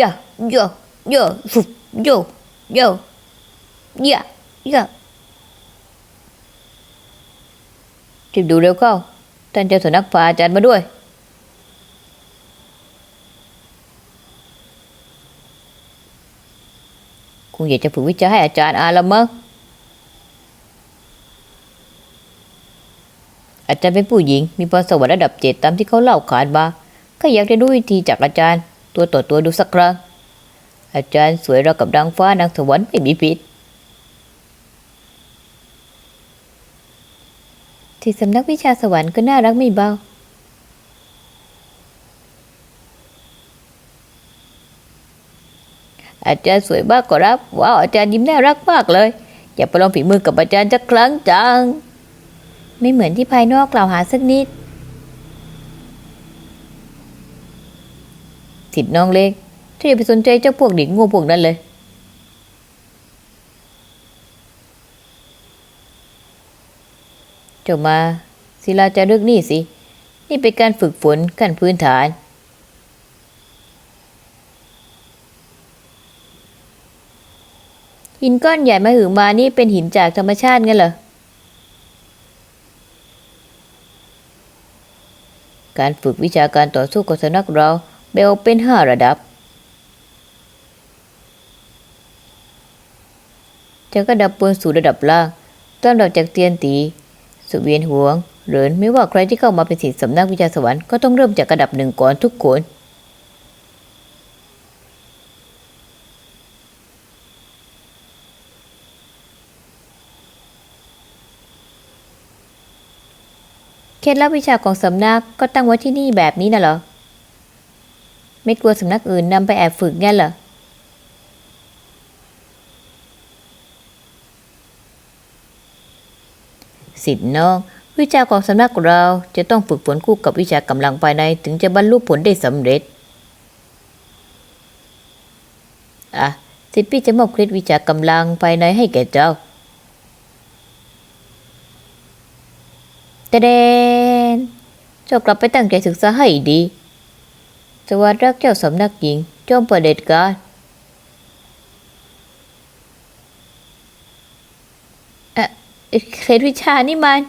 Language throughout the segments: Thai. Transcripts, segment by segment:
ย่าย่าย่าฟุบโยโยย่าย่ารีบดูเร็วเข้าท่านเจ้าสำนักพาอาจารย์มาด้วย คงอยากจะฝึกวิชาให้อาจารย์อาละมั้งอาจารย์เป็นผู้หญิงมีพรสวรรค์ระดับเจ็ดตามที่เขาเล่าขานมาก็อยากได้ดูวิธีจากอาจารย์ ตัวต่อตัวดูสักครั้ง อาจารย์สวยเราวกับดังฟ้านางสวรรค์ไม่มีผิด ที่สำนักวิชาสวรรค์ก็น่ารักไม่เบาอาจารย์สวยมากขอรับว้าวอาจารย์ยิ้มน่ารักมากเลย อยากไปลองฝีมือกับอาจารย์สักครั้งจัง ไม่เหมือนที่ภายนอกกล่าวหาสักนิด สิทธิ์น้องเล็กถ้าอย่าไปสนใจเจ้าพวกเด็กง่พวกนั้นเลย เจ้ามาศิลาจะเลือกนี่สิ นี่เป็นการฝึกฝนขั้นพื้นฐาน หินก้อนใหญ่มาหือมานี่เป็นหินจากธรรมชาติงั้นเหรอการฝึกวิชาการต่อสู้ของสนักเรา แบ่งออกเป็นห้าระดับ จากระดับบนสู่ระดับล่างตามระดับจากเตียนตี สุเวียนหวงหรือไม่ว่าใครที่เข้ามาเป็นศิษย์สำนักวิชาสวรรค์ก็ต้องเริ่มจากระดับหนึ่งก่อนทุกคนเคล็ดลับวิชาของสำนักก็ตั้งไว้ที่นี่แบบนี้น่ะเหรอ ไม่กลัวสำนักอื่นนำไปแอบฝึกงั้นเหรอ สิทธิ์น้อง วิชาของสำนักเราจะต้องฝึกฝนคู่กับวิชากำลังภายในถึงจะบรรลุผลได้สำเร็จ อะ สิทธิ์พี่จะมอบเคล็ดวิชากำลังภายในให้แก่เจ้าแต่เดนเจ้ากลับไปตั้งใจศึกษาให้ดี วัสดีรักเจ้าสำนักหญิงจอมประเด็จการเอ่อเคล็ดวิชานี่มัน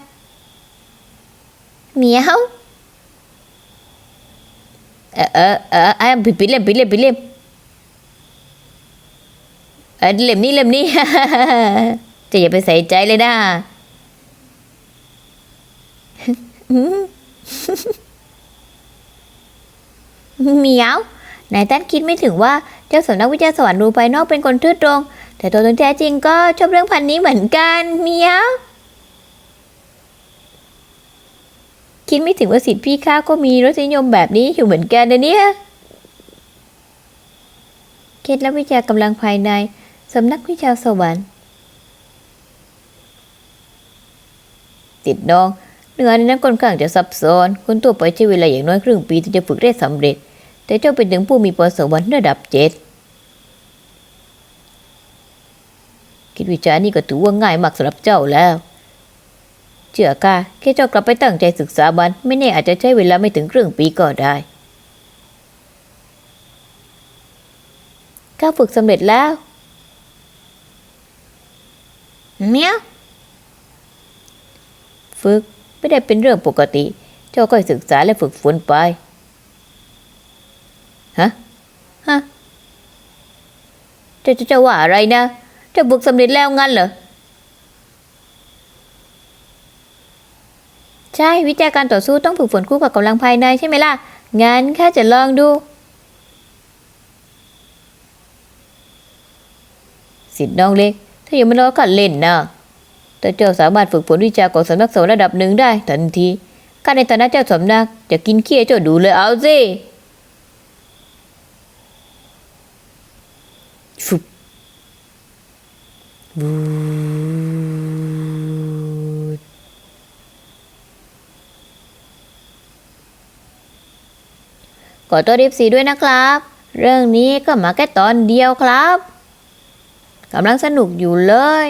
เหมียวเออเออเอออะปิดปิดเล่มปิดเล่มปิดเล่มเออเล่มนี้เล่มนี้จะอย่าไปใส่ใจเลยนะ เหมียวนายท่านคิดไม่ถึงว่าเจ้าสำนักวิทยาสวรรค์ดูภายนอกเป็นคนทื่อตรง แต่ตัวตนแท้จริงก็ชอบเรื่องพันนี้เหมือนกันเหมียว คิดไม่ถึงว่าสิทธิ์พี่ข้าก็มีรสนิยมแบบนี้อยู่เหมือนกันนะเนี่ยเคล็ดลับวิชากำลังภายในสำนักวิชาสวรรค์ติดนองเนื้อในนั้นค่อนข้างจะซับซ้อนคนตัวไปใช้เวลาอย่างน้อยครึ่งปีถึงจะฝึกได้สำเร็จ แต่เจ้าเป็นถึงผู้มีพรสวรรค์ระดับเจ็ดคิดวิชารนี่ก็ถือว่าง่ายมากสำหรับเจ้าแล้ว เชื่อค่ะแค่เจ้ากลับไปตั้งใจศึกษาบันไม่แน่อาจจะใช้เวลาไม่ถึงครึ่งปีก็ได้ข้าฝึกสำเร็จแล้วเมียฝึกไม่ได้เป็นเรื่องปกติ เจ้าก็ศึกษาและฝึกฝนไป ฮะ ฮะเจ้าจะจะว่าอะไรนะเจ้าฝึกสำเร็จแล้วงั้นเหรอ ใช่ วิชาการต่อสู้ต้องฝึกฝนคู่กับกำลังภายในใช่ไหมล่ะ งั้นข้าจะลองดู สิทธิ์น้องเล็ก ถ้าอยังไม่รอก็เล่นนะแต่เจ้าสามารถฝึกฝนวิชาของสำนักสงฆ์ระดับหนึ่งได้ทันทีข้าในฐานะเจ้าสำนักจะกินเขี้ยเจ้าดูเลยเอาสิ ฟุบบูดขอตัวรีบสีด้วยนะครับ เรื่องนี้ก็มาแค่ตอนเดียวครับกำลังสนุกอยู่เลย